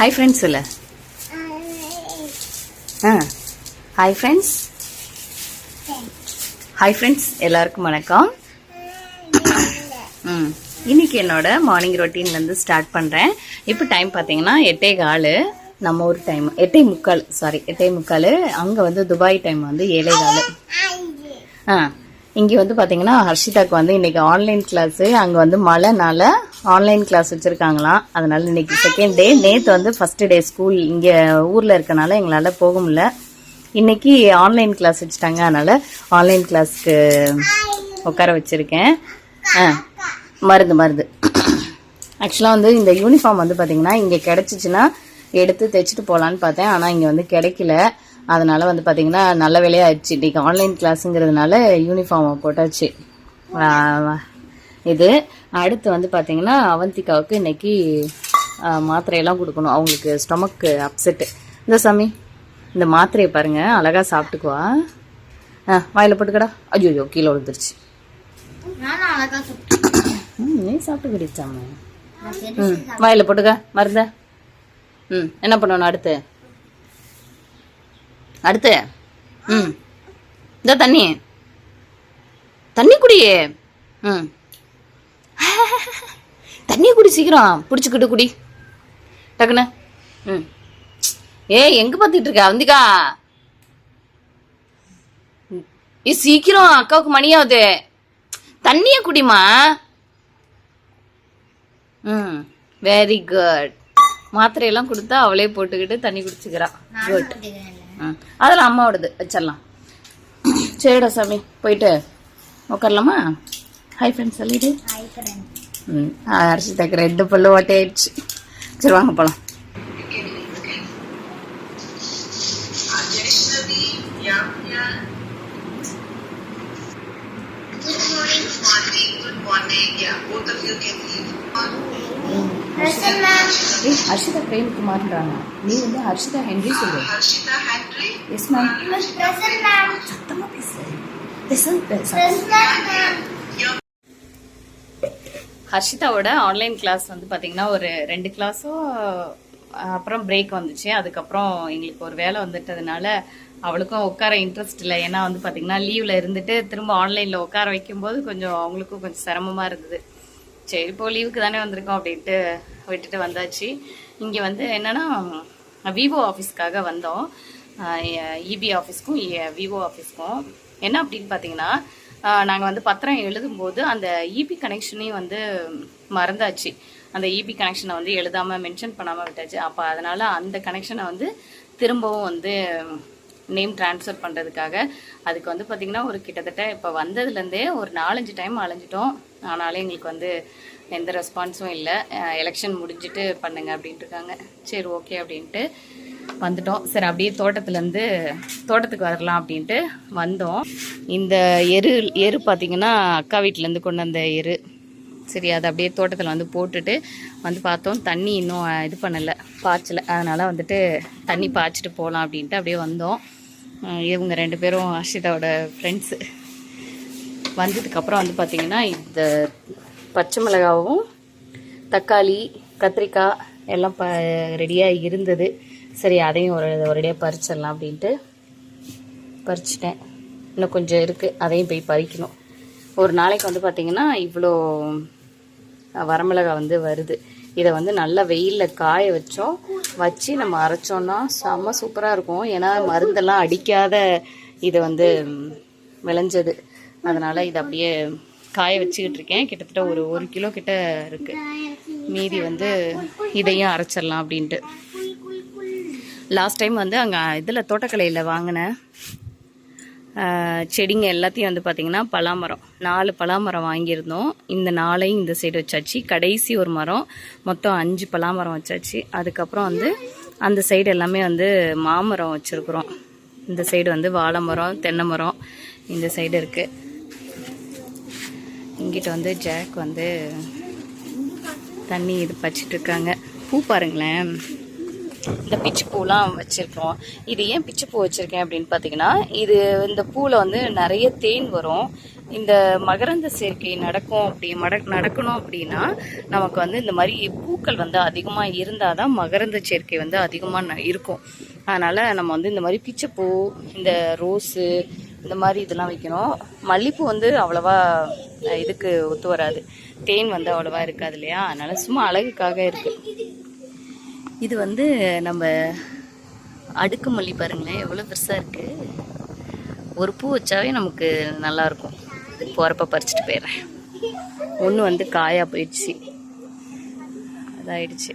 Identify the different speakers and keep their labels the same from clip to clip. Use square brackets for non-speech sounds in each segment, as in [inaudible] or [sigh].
Speaker 1: Hi friends இல்லை ஆ. Hi friends hi friends எல்லாருக்கும் வணக்கம். ம். இன்னைக்கு என்னோட மார்னிங் ரொட்டீன்லேருந்து ஸ்டார்ட் பண்ணுறேன் இப்போ டைம் பார்த்தீங்கன்னா எட்டே கால். நம்ம ஊர் டைம் எட்டே முக்கால் சாரி எட்டே முக்கால். அங்கே வந்து துபாய் டைம் வந்து ஏழே கால். ஆ. இங்கே வந்து பார்த்தீங்கன்னா ஹர்ஷிதாக்கு வந்து இன்றைக்கி ஆன்லைன் கிளாஸு அங்கே வந்து மழைனால ஆன்லைன் கிளாஸ் வச்சுருக்காங்களாம். அதனால் இன்னைக்கு செகண்ட் டே நேற்று வந்து ஃபஸ்ட்டு டே ஸ்கூல் இங்கே ஊரில் இருக்கனால எங்களால் போக முடில இன்றைக்கி ஆன்லைன் கிளாஸ் வச்சுட்டாங்க. அதனால் ஆன்லைன் கிளாஸ்க்கு உட்கார வச்சுருக்கேன். ஆ மருந்து மருந்து. ஆக்சுவலாக வந்து இந்த யூனிஃபார்ம் வந்து பார்த்தீங்கன்னா இங்கே கிடச்சிச்சின்னா எடுத்து தைச்சிட்டு போகலான்னு பார்த்தேன். ஆனால் இங்கே வந்து கிடைக்கல. அதனால வந்து பார்த்தீங்கன்னா நல்ல வேலையாயிடுச்சு இன்னைக்கு ஆன்லைன் கிளாஸுங்கிறதுனால யூனிஃபார்ம் போட்டாச்சு. இது அடுத்து வந்து பார்த்தீங்கன்னா அவந்திகாவுக்கு இன்னைக்கு ஆ, மாத்திரையெல்லாம் கொடுக்கணும். அவங்களுக்கு ஸ்டொமக்கு அப்செட்டு இந்த சாமி இந்த மாத்திரையை பாருங்க. அழகா சாப்பிட்டுக்குவா. ஆ வாயில் போட்டுக்கடா. ஐயோ கீழே விழுந்துருச்சு. நீ சாப்பிட்டு கிடைச்சாம ம் வாயில் போட்டுக்க. மருந்த. ம் என்ன பண்ணணும் அடுத்து? அடுத்து ம். இந்த தண்ணி. தண்ணி குடியே. ம். தண்ணி குடி சீக்கிரம். பிடிச்சிக்கிட்டு குடி. டக்குன்னு. ம். ஏய் எங்க பார்த்துட்டு இருக்க அவந்திகா ஏ சீக்கிரம் அக்காவுக்கு மணியாவது தண்ணிய குடிமா ம். வெரி குட் மாத்திரையெல்லாம் கொடுத்தா அவளே போட்டுக்கிட்டு தண்ணி குடிச்சுக்கிறா. குட் அதெல்லாம் அம்மாவோடது. வச்சிடலாம். சரிடா சாமி போயிட்டு உட்காரலாமா ஹாய் ஃப்ரெண்ட்ஸ் சொல்லிடு. ம் அரிசி தக்க ரெண்டு பல்லு ஓட்டையாயிடுச்சு சரி வாங்க போகலாம்
Speaker 2: Good morning, good morning. Yeah, both of you can leave.
Speaker 1: ஏய் ஹர்ஷிதா பிரேம்க்கு மாறுறாங்க நீ வந்து ஹர்ஷிதா ஹென்றி சொல்லு.
Speaker 2: Harshita Henry.
Speaker 1: Yes ma'am. சத்தமா பேசு. ஹர்ஷிதாவோட ஆன்லைன் கிளாஸ் வந்து பாத்தீங்கன்னா ஒரு ரெண்டு கிளாஸும் அப்புறம் பிரேக் வந்துச்சு. அதுக்கப்புறம் எங்களுக்கு ஒரு வேலை வந்துட்டதுனால அவளுக்கும் உட்கார இன்ட்ரெஸ்ட் இல்லை. ஏன்னா வந்து பாத்தீங்கன்னா லீவ்ல இருந்துட்டு திரும்ப ஆன்லைன்ல உட்கார வைக்கும்போது கொஞ்சம் அவங்களுக்கும் கொஞ்சம் சிரமமா இருந்தது. சரி இப்போ லீவுக்கு தானே வந்திருக்கோம் அப்படின்ட்டு விட்டுட்டு வந்தாச்சு. இங்கே வந்து என்னென்னா விவோ ஆஃபீஸ்க்காக வந்தோம். இபி ஆஃபீஸ்க்கும் விவோ ஆஃபீஸ்க்கும் என்ன அப்படின்னு பார்த்தீங்கன்னா நாங்கள் வந்து பத்திரம் எழுதும்போது அந்த இபி கனெக்ஷனையும் வந்து மறந்தாச்சு. அந்த இபி கனெக்ஷனை வந்து எழுதாமல் மென்ஷன் பண்ணாமல் விட்டாச்சு. அப்போ அதனால் அந்த கனெக்ஷனை வந்து திரும்பவும் வந்து நேம் ட்ரான்ஸ்ஃபர் பண்ணுறதுக்காக அதுக்கு வந்து பார்த்திங்கன்னா ஒரு கிட்டத்தட்ட இப்போ வந்ததுலேருந்தே ஒரு நாலஞ்சு டைம் அலைஞ்சிட்டோம். ஆனாலும் எங்களுக்கு வந்து எந்த ரெஸ்பான்ஸும் இல்லை. எலெக்ஷன் முடிஞ்சிட்டு பண்ணுங்க அப்படின்ட்டு இருக்காங்க சரி ஓகே அப்படின்ட்டு வந்துட்டோம். சரி அப்படியே தோட்டத்துலேருந்து தோட்டத்துக்கு வரலாம் அப்படின்ட்டு வந்தோம். இந்த எரு எரு பார்த்தீங்கன்னா அக்கா வீட்டிலேருந்து கொண்டு வந்த எரு. சரி அதை அப்படியே தோட்டத்தில் வந்து போட்டுட்டு வந்து பார்த்தோம். தண்ணி இன்னும் இது பண்ணலை பாய்ச்சல. அதனால் வந்துட்டு தண்ணி பாய்ச்சிட்டு போகலாம் அப்படின்ட்டு அப்படியே வந்தோம். இவங்க ரெண்டு பேரும் அர்ஷிதாவோட ஃப்ரெண்ட்ஸு வந்ததுக்கப்புறம் வந்து பார்த்திங்கன்னா இந்த பச்சை மிளகாவும் தக்காளி கத்திரிக்காய் எல்லாம் ப ரெடியாக இருந்தது. சரி அதையும் ஒரு ஒரேடியாக பறிச்சிடலாம் அப்படின்ட்டு பறிச்சிட்டேன். இன்னும் கொஞ்சம் இருக்குது அதையும் போய் பறிக்கணும். ஒரு நாளைக்கு வந்து பார்த்திங்கன்னா இவ்வளோ வரமிளகா வந்து வருது. இதை வந்து நல்லா வெயிலில் காய வச்சோம். வச்சு நம்ம அரைச்சோன்னா செம்ம சூப்பராக இருக்கும். ஏன்னா மருந்தெல்லாம் அடிக்காத இதை வந்து விளைஞ்சது. அதனால் இதை அப்படியே காய வச்சுக்கிட்டு இருக்கேன். கிட்டத்தட்ட ஒரு ஒரு கிலோ கிட்ட இருக்கு. மீதி வந்து இதையும் அரைச்சிடலாம் அப்படின்ட்டு. லாஸ்ட் டைம் வந்து அங்கே இதில் தோட்டக்கலையில் வாங்கினேன் செடிங்க எல்லாத்தையும் வந்து பார்த்திங்கன்னா பலாமரம் நாலு பலாமரம் வாங்கியிருந்தோம். இந்த நாளையும் இந்த சைடு வச்சாச்சு. கடைசி ஒரு மரம் மொத்தம் அஞ்சு பலாமரம் வச்சாச்சு. அதுக்கப்புறம் வந்து அந்த சைடு எல்லாமே வந்து மாமரம் வச்சுருக்குறோம். இந்த சைடு வந்து வாழை மரம் தென்னை மரம் இந்த சைடு இருக்குது இங்கிட்ட வந்து ஜாக் வந்து தண்ணி இது பச்சிட்ருக்காங்க பூ பாருங்களேன். இந்த பிச்சுப்பூலாம் வச்சுருக்கோம். இது ஏன் பிச்சு பூ வச்சுருக்கேன் அப்படின்னு பார்த்தீங்கன்னா இது இந்த பூவில் வந்து நிறைய தேன் வரும். இந்த மகரந்த சேர்க்கை நடக்கும் அப்படி மட நடக்கணும் அப்படின்னா நமக்கு வந்து இந்த மாதிரி பூக்கள் வந்து அதிகமாக இருந்தால் தான் மகரந்த சேர்க்கை வந்து அதிகமாக இருக்கும். அதனால் நம்ம வந்து இந்த மாதிரி பிச்சைப்பூ இந்த ரோஸு இந்த மாதிரி இதெல்லாம் வைக்கணும். மல்லிப்பூ வந்து அவ்வளோவா இதுக்கு ஒத்து வராது. தேன் வந்து அவ்வளோவா இருக்காது இல்லையா? அதனால் சும்மா அழகுக்காக இருக்குது இது வந்து நம்ம அடுக்கு மல்லி பாருங்களேன் எவ்வளோ பெருசாக இருக்குது ஒரு பூ வச்சாவே நமக்கு நல்லாயிருக்கும் போகிறப்ப பறிச்சுட்டு போயிடுறேன். ஒன்று வந்து காயாக போயிடுச்சு. அதாயிடுச்சு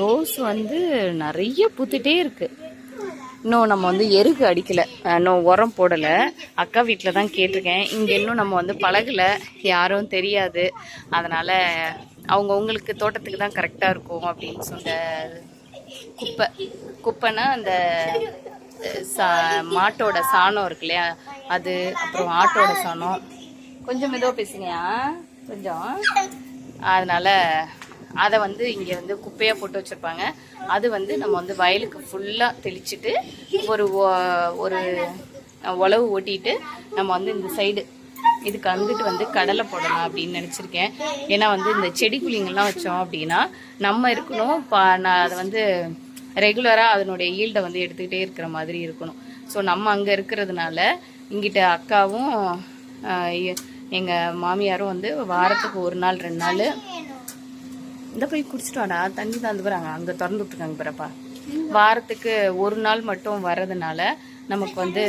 Speaker 1: ரோஸ் வந்து நிறைய பூத்துட்டே இருக்குது இன்னும் நம்ம வந்து எருகு அடிக்கலை. இன்னும் உரம் போடலை. அக்கா வீட்டில் தான் கேட்டிருக்கேன். இங்கே இன்னும் நம்ம வந்து பழகலை. யாரும் தெரியாது. அதனால் அவங்கவுங்களுக்கு தோட்டத்துக்கு தான் கரெக்டாக இருக்கும் அப்படின்னு சொன்ன குப்பை குப்பைனா அந்த சா மாட்டோட சாணம் இருக்கு இல்லையா? அது அப்புறம் ஆட்டோட சாணம். கொஞ்சம் மெதுவாக பேசுனியா கொஞ்சம். அதனால் அதை வந்து இங்கே வந்து குப்பையாக போட்டு வச்சுருப்பாங்க. அது வந்து நம்ம வந்து வயலுக்கு ஃபுல்லாக தெளிச்சுட்டு ஒரு ஒரு உழவு ஓட்டிட்டு நம்ம வந்து இந்த சைடு இதுக்கு வந்துட்டு வந்து கடலை போடலாம் அப்படின்னு நினச்சிருக்கேன். ஏன்னா வந்து இந்த செடி குழிங்கள்லாம் வச்சோம் அப்படின்னா நம்ம இருக்கணும் பா நான் அதை வந்து ரெகுலராக அதனுடைய ஈல்டை வந்து எடுத்துக்கிட்டே இருக்கிற மாதிரி இருக்கணும். ஸோ நம்ம அங்கே இருக்கிறதுனால இங்கிட்ட அக்காவும் எங்கள் மாமியாரும் வந்து வாரத்துக்கு ஒரு நாள் ரெண்டு நாள் இந்த போய் குடிச்சிட்டு வாடா. தண்ணி தான் வந்து போகிறாங்க அங்கே திறந்து விட்டுருக்காங்க பிறப்பா வாரத்துக்கு ஒரு நாள் மட்டும் வர்றதுனால நமக்கு வந்து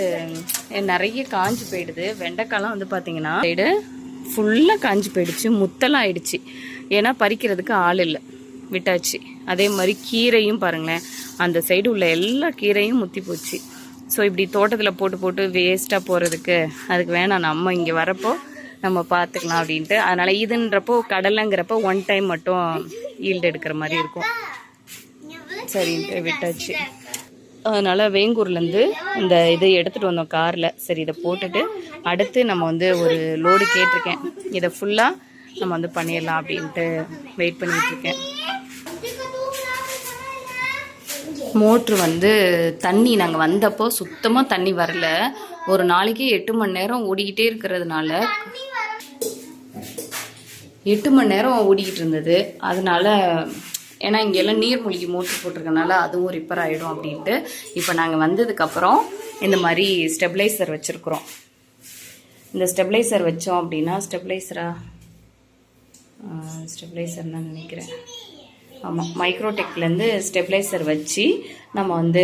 Speaker 1: நிறைய காஞ்சு போயிடுது. வெண்டைக்காய்லாம் வந்து பார்த்தீங்கன்னா சைடு ஃபுல்லாக காஞ்சு போயிடுச்சு முத்தலாம் ஆயிடுச்சு. ஏன்னா பறிக்கிறதுக்கு ஆள் இல்லை. விட்டாச்சு. அதே மாதிரி கீரையும் பாருங்களேன். அந்த சைடு உள்ள எல்லா கீரையும் முத்தி போச்சு. ஸோ இப்படி தோட்டத்தில் போட்டு போட்டு வேஸ்ட்டாக போகிறதுக்கு அதுக்கு வேணாம். நம்ம இங்கே வரப்போ நம்ம பார்த்துக்கலாம் அப்படின்ட்டு. அதனால இதுன்றப்போ கடலைங்கிறப்போ ஒன் டைம் மட்டும் ஈல்டு எடுக்கிற மாதிரி இருக்கும். சரின்ட்டு விட்டாச்சு. அதனால் வேங்கூர்லேருந்து இந்த இதை எடுத்துகிட்டு வந்தோம் காரில். சரி இதை போட்டுட்டு அடுத்து நம்ம வந்து ஒரு லோடு கேட்டிருக்கேன். இதை ஃபுல்லாக நம்ம வந்து பண்ணிடலாம் அப்படின்ட்டு வெயிட் பண்ணிகிட்ருக்கேன் மோட்ரு வந்து தண்ணி நாங்கள் வந்தப்போ சுத்தமாக தண்ணி வரல. ஒரு நாளைக்கு எட்டு மணி நேரம் ஓடிக்கிட்டே இருக்கிறதுனால எட்டு மணி நேரம் ஓடிக்கிட்டு இருந்தது. அதனால ஏன்னா இங்கெல்லாம் நீர்மூழ்கி மோட்ரு போட்டிருக்கனால அதுவும் ரிப்பேர் ஆகிடும் அப்படின்ட்டு இப்போ நாங்கள் வந்ததுக்கப்புறம் இந்த மாதிரி ஸ்டெபிளைசர் வச்சுருக்குறோம். இந்த ஸ்டெபிளைசர் வச்சோம் அப்படின்னா ஸ்டெபிளைசரா ஸ்டெபிளைசர் தான் நினைக்கிறேன். ஆமாம் மைக்ரோடெக்லேருந்து ஸ்டெபிளைசர் வச்சு நம்ம வந்து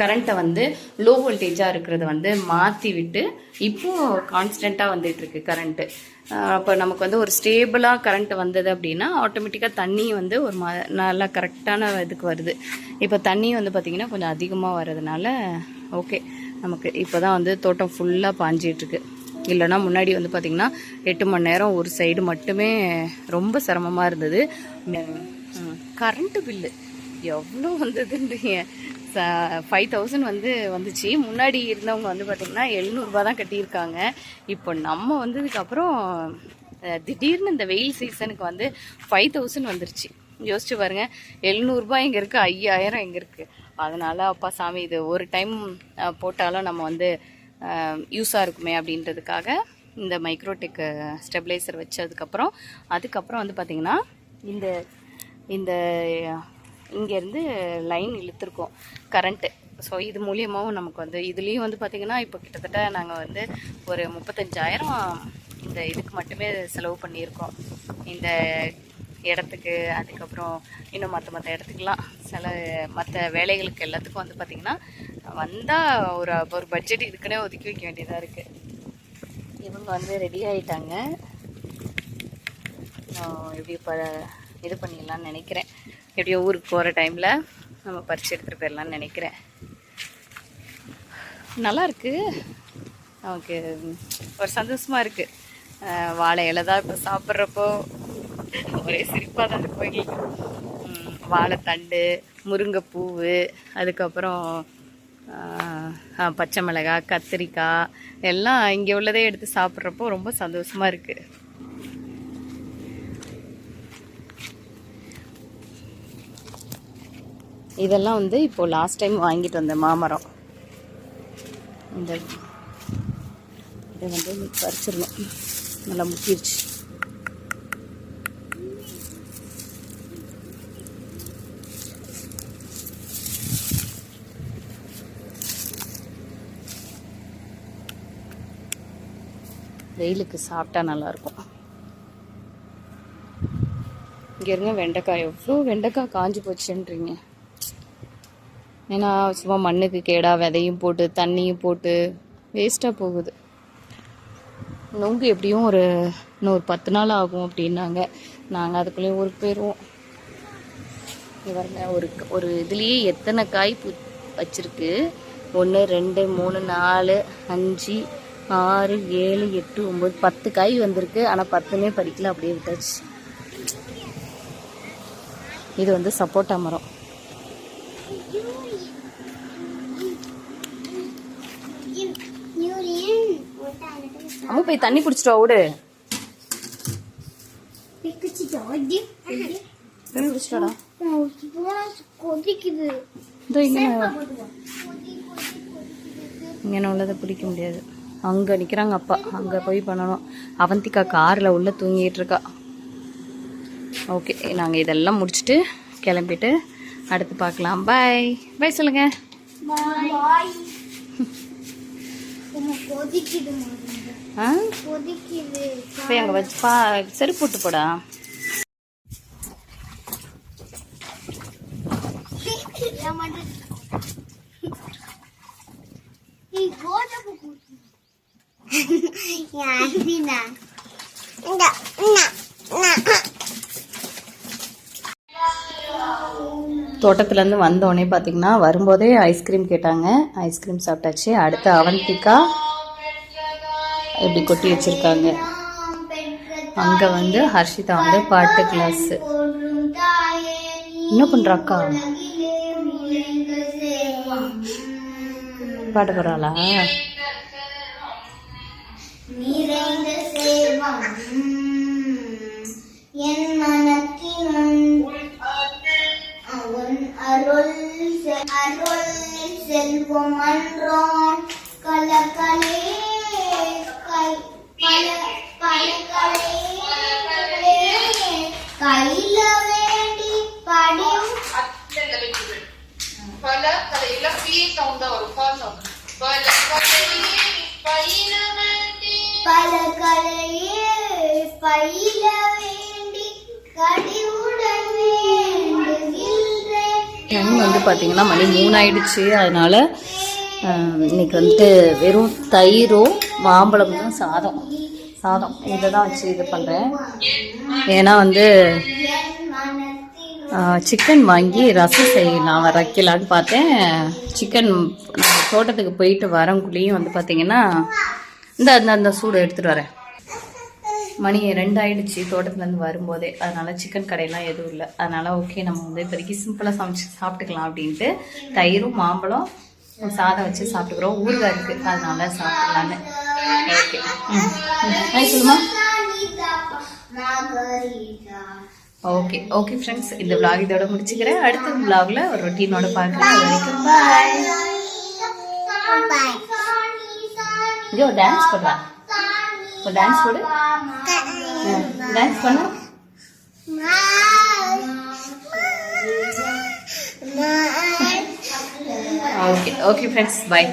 Speaker 1: கரண்ட்டை வந்து லோ வோல்டேஜாக இருக்கிறத வந்து மாற்றி விட்டு இப்போ கான்ஸ்டண்ட்டாக வந்துட்டுருக்கு கரண்ட்டு அப்போ நமக்கு வந்து ஒரு ஸ்டேபிளாக கரண்ட் வந்தது அப்படின்னா ஆட்டோமேட்டிக்காக தண்ணி வந்து ஒரு ம நல்லா கரெக்டான இதுக்கு வருது. இப்போ தண்ணி வந்து பார்த்திங்கன்னா கொஞ்சம் அதிகமாக வர்றதுனால ஓகே. நமக்கு இப்போ தான் வந்து தோட்டம் ஃபுல்லாக பாஞ்சிட்ருக்கு இல்லைன்னா முன்னாடி வந்து பார்த்திங்கன்னா எட்டு மணி நேரம் ஒரு சைடு மட்டுமே ரொம்ப சிரமமாக இருந்தது. கரண்ட்டு பில்லு எவ்வளோ வந்ததுன்றீங்க. ஃபைவ் தௌசண்ட் வந்து வந்துச்சு. முன்னாடி இருந்தவங்க வந்து பார்த்திங்கன்னா எழுநூறுபா தான் கட்டியிருக்காங்க. இப்போ நம்ம வந்ததுக்கப்புறம் திடீர்னு இந்த வெயில் சீசனுக்கு வந்து ஃபைவ் தௌசண்ட் வந்துருச்சு. யோசிச்சு பாருங்க எழுநூறுபா இங்கே இருக்குது ஐயாயிரம் இங்கே இருக்குது அதனால அப்பா சாமி இது ஒரு டைம் போட்டாலும் நம்ம வந்து யூஸாக இருக்குமே அப்படின்றதுக்காக இந்த மைக்ரோடெக் ஸ்டெபிளைசர் வச்சதுக்கப்புறம் அதுக்கப்புறம் வந்து பார்த்திங்கன்னா இந்த இந்த இங்கேருந்து லைன் இழுத்துருக்கோம் கரண்ட்டு ஸோ இது மூலியமாகவும் நமக்கு வந்து இதுலேயும் வந்து பார்த்திங்கன்னா இப்போ கிட்டத்தட்ட நாங்கள் வந்து ஒரு முப்பத்தஞ்சாயிரம் இந்த இதுக்கு மட்டுமே செலவு பண்ணியிருக்கோம். இந்த இடத்துக்கு அதுக்கப்புறம் இன்னும் மற்ற மற்ற இடத்துக்குலாம் சில மற்ற வேலைகளுக்கு எல்லாத்துக்கும் வந்து பார்த்திங்கன்னா வந்தால் ஒரு ஒரு பட்ஜெட் இதுக்குன்னே ஒதுக்கி வைக்க வேண்டியதாக இருக்குது இவங்க வந்து ரெடி ஆகிட்டாங்க எப்படி இப்போ இது பண்ணிடலான்னு நினைக்கிறேன். எப்படியோ ஊருக்கு போகிற டைமில் நம்ம பறித்து எடுத்துகிட்டு போயிடலாம்னு நினைக்கிறேன். நல்லாயிருக்கு நமக்கு ஒரு சந்தோஷமாக இருக்குது வாழை இலை தான் இப்போ சாப்பிட்றப்போ. ஒரே சிரிப்பாக தான் இருக்கும் எங்களுக்கு வாழைத்தண்டு முருங்கைப்பூவு அதுக்கப்புறம் பச்சை மிளகாய் கத்திரிக்காய் எல்லாம் இங்கே உள்ளதே எடுத்து சாப்பிட்றப்போ ரொம்ப சந்தோஷமாக இருக்குது இதெல்லாம் வந்து இப்போ லாஸ்ட் டைம் வாங்கிட்டு வந்த மாமரம். இந்த இதை வந்து பறிச்சிடணும். நல்லா முக்கிடுச்சு வெயிலுக்கு சாப்பிட்டா நல்லாயிருக்கும். இங்கே இருங்க வெண்டைக்காய். எவ்வளோ வெண்டைக்காய் காஞ்சி போச்சுன்றீங்க. ஏன்னா சும்மா மண்ணுக்கு கேடா விதையும் போட்டு தண்ணியும் போட்டு வேஸ்ட்டாக போகுது. நொங்கு எப்படியும் ஒரு இன்னும் ஒரு பத்து நாள் ஆகும் அப்படின்னாங்க. நாங்கள் அதுக்குள்ளேயே ஊருக்கு போயிடுவோம் பாருங்க ஒரு ஒரு இதுலேயே எத்தனை காய் பூ வச்சிருக்கு? ஒன்று ரெண்டு மூணு நாலு அஞ்சு ஆறு ஏழு எட்டு ஒம்பது பத்து காய் வந்திருக்கு. ஆனால் பத்துமே பறிக்கல அப்படியே விட்டாச்சு. இது வந்து சப்போட்டா மரம். அம்மா போய் தண்ணி குடிச்சிட்டு ஓடு. தண்ணி குடிச்சிட்டாடா
Speaker 3: கொதிக்குது.
Speaker 1: இதோ இங்கே இங்கே உள்ளதை பிடிக்க முடியாது. அங்கே நிற்கிறாங்க அப்பா. அங்கே போய் பண்ணணும். அவந்திக்கா காரில் உள்ள தூங்கிட்டு இருக்கா. ஓகே நாங்கள் இதெல்லாம் முடிச்சுட்டு கிளம்பிட்டு அடுத்து பார்க்கலாம். பாய் பாய் சொல்லுங்க. [laughs] ஆ? போய் அங்கே வச்சு பா செருப்பு விட்டு போடா. தோட்டத்துலேருந்து வந்தோடனே பார்த்தீங்கன்னா வரும்போதே ஐஸ்கிரீம் கேட்டாங்க. ஐஸ்கிரீம் சாப்பிட்டாச்சு. அடுத்து அவந்திக்கா இப்படி கொட்டி வச்சுருக்காங்க. அங்கே வந்து ஹர்ஷிதா வந்து பாட்டு கிளாஸு என்ன பண்ணுற அக்கா பாட்டு போகிறாளா
Speaker 3: பல
Speaker 2: கலையில பி சவுண்ட் தான் வரும். பா சவுண்ட் பல கலையே பயில வேண்டி.
Speaker 3: பலகலையே பயில வேண்டி. கடிவுடன் வேண்டுகின்றேன்
Speaker 1: டைம் வந்து பார்த்தீங்கன்னா மணி மூணு ஆயிடுச்சு அதனால இன்னைக்கு வந்துட்டு வெறும் தயிரும் மாம்பழமும் சாதம். சாதம். இதை தான் வச்சு இது பண்ணுறேன் ஏன்னா வந்து சிக்கன் வாங்கி ரசம் செய்யலாம் வைக்கலான்னு பார்த்தேன். சிக்கன் நான் தோட்டத்துக்கு போயிட்டு வரங்குள்ளேயும் வந்து பார்த்தீங்கன்னா இந்த அந்த அந்த சூடு எடுத்துகிட்டு வரேன். மணி ரெண்டு ஆயிடுச்சு தோட்டத்துலேருந்து வரும்போதே. அதனால் சிக்கன் கடையெல்லாம் எதுவும் இல்லை. அதனால் ஓகே நம்ம வந்து இப்போதைக்கு சிம்பிளாக சமைச்சு சாப்பிட்டுக்கலாம் அப்படின்ட்டு தயிரும் மாம்பழம் சாதம் வச்சு சாப்பிட்டுக்கிறோம். ஊறுகாய் இருக்குது அதனால சாப்பிடலான்னு. ஓகே ம். சொல்லுமா? ஓகே ஓகே ஃப்ரெண்ட்ஸ் இந்த விளாக் இதோட முடிச்சுக்கிறேன். அடுத்த விளாகில் ஒரு ரொட்டீனோட பார்க்குறேன் அது வரைக்கும் பாய் இங்கே ஒரு டான்ஸ் போடுறா ஒரு டான்ஸ் போடு. டான்ஸ் பண்ணு. Okay okay friends bye